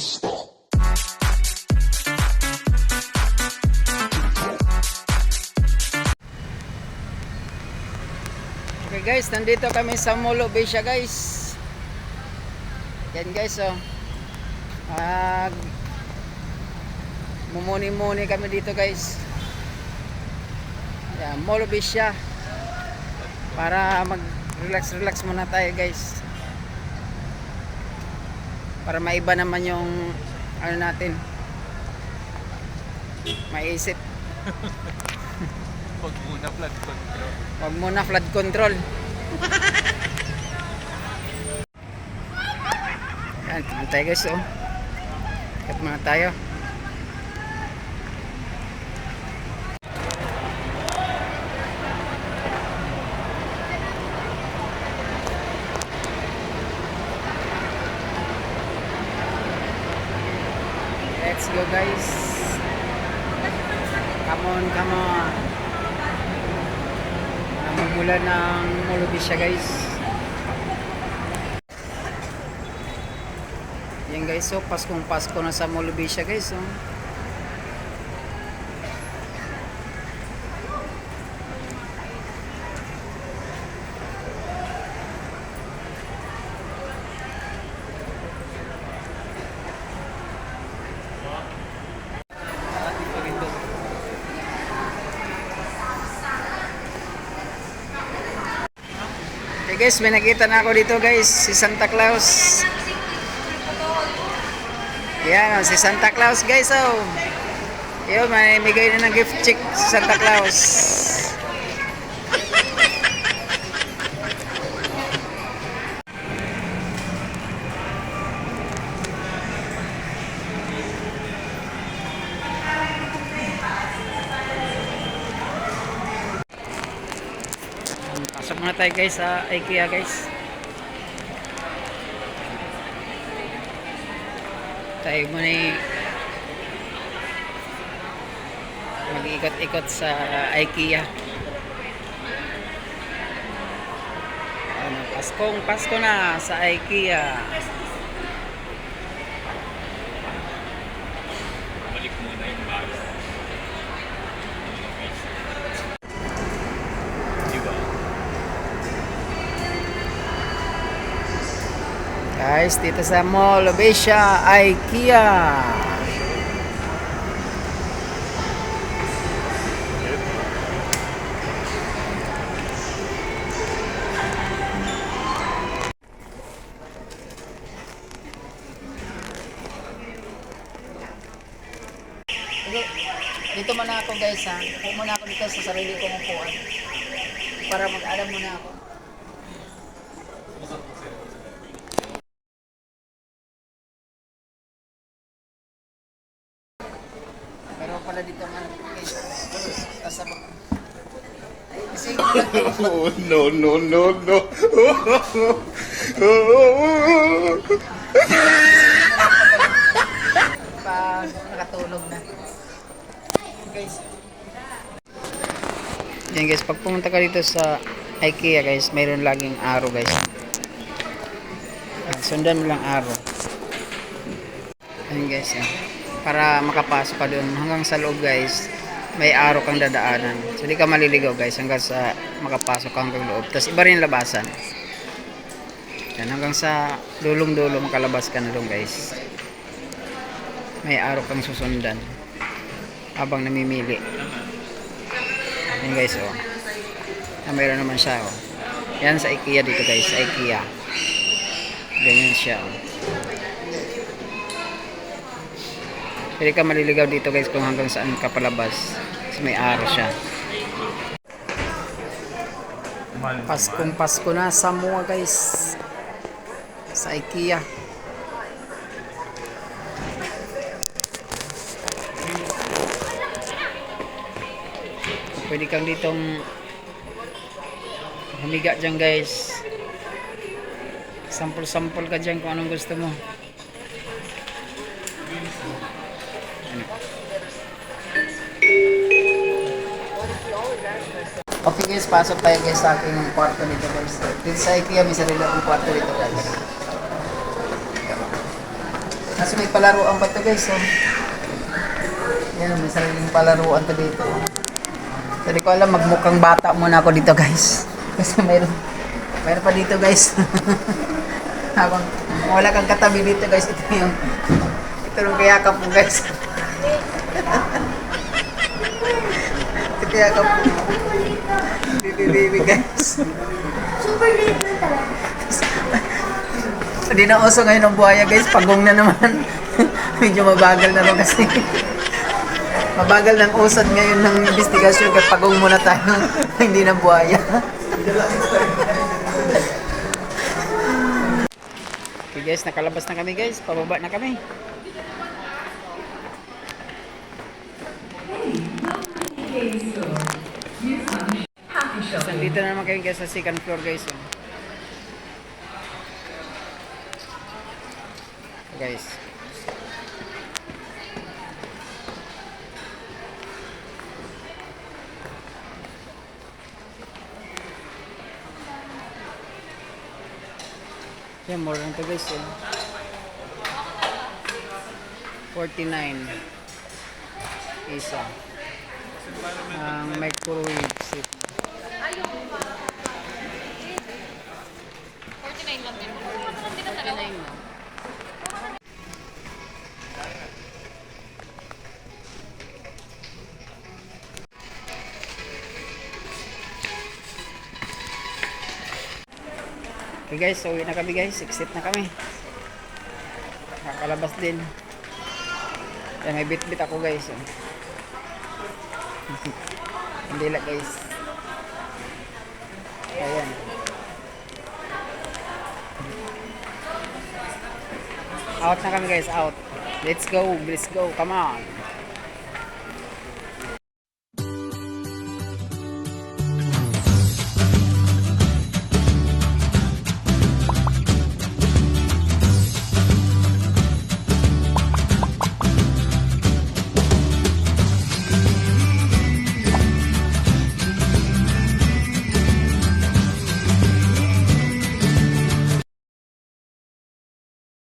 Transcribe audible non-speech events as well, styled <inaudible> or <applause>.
Rasta. Okay guys, nandito kami sa Molo Besia guys. Yan guys oh. Mag mumuni-muni kami dito guys. Yan, Molo Besia. Para mag-relax-relax muna tayo guys. Para maiba naman yung ano natin. Maisip. <laughs> Huwag muna flood control. Huwag muna flood control. <laughs> Yan, tayo guys oh. Kat muna tayo. Let's go guys. Come on, come on. Namumula ng Mulubi siya guys. Yan guys, so Paskong Pasko na sa Mulubi siya guys. Oh. Guys, may nakita na ako dito guys, si Santa Claus. Yan, oh, si Santa Claus guys oh. Yun, may bigay na ng gift check si Santa Claus. Pasok muna tayo guys sa IKEA guys. Tayo muna eh, mag-ikot-ikot sa IKEA. Ano, Paskong Pasko na sa IKEA. Balik muna yung bago. Diba? Guys, dito sa Mall of IKEA. Dito, dito muna ako guys ha. Upo muna ako dito sa sarili kong upuan. Para mag-alam muna ako. Pala dito nga guys. Kasama. Kasi <laughs> Oh no no no no. pa nakatulog na. Guys. Yan guys, pag pumunta ka dito sa IKEA guys, mayroon laging araw guys. Sundan mo lang araw. Yan guys, yan. Para makapasok ka doon. Hanggang sa loob guys, may araw kang dadaanan. So di ka maliligaw guys hanggang sa makapasok ka hanggang loob. Tapos iba rin labasan. Yan, hanggang sa dulong-dulo makalabas ka na doon guys. May araw kang susundan habang namimili. Yan guys oh. Ah, mayroon naman siya oh. Yan sa IKEA dito guys sa IKEA. Ganyan siya oh pwede ka maliligaw dito guys kung hanggang saan ka palabas. Kasi may araw siya. Paskong Pasko na sa mua guys. Sa IKEA. Pwede kang ditong humiga dyan guys. Sample sample ka dyan kung anong gusto mo Okay guys, pasok tayo guys sa aking kwarto dito guys. Dito sa IKEA may sarili akong kwarto dito guys. Kasi may palaruan pa to guys. Oh. Yan, may sariling palaruan to dito. So, di ko alam, magmukhang bata muna ako dito guys. <laughs> Kasi mayroon, mayroon pa dito guys. <laughs> Habang wala kang katabi dito guys, ito yung, ito yung kayakap mo guys. <laughs> ito kayakap mo. Baby, baby guys. Super late na talaga. Hindi na uso ngayon ang buhaya guys, pagong na naman. <laughs> Medyo mabagal na rin kasi. mabagal ng usad ngayon ng investigasyon kaya pagong muna tayo. <laughs> Hindi na buhaya. okay guys, nakalabas na kami guys. Pababa na kami. So, nandito na naman kayo guys sa second floor guys. Oh. guys. Yan, more lang to guys. Eh. 49 isa ang microwave set Okay guys, uwi na kami guys. Exit na kami. Kakalabas din. Yan, may bit-bit ako guys. oh. <laughs> Hindi lang guys. Ayan. Out na kami guys, out. Let's go, let's go, come on.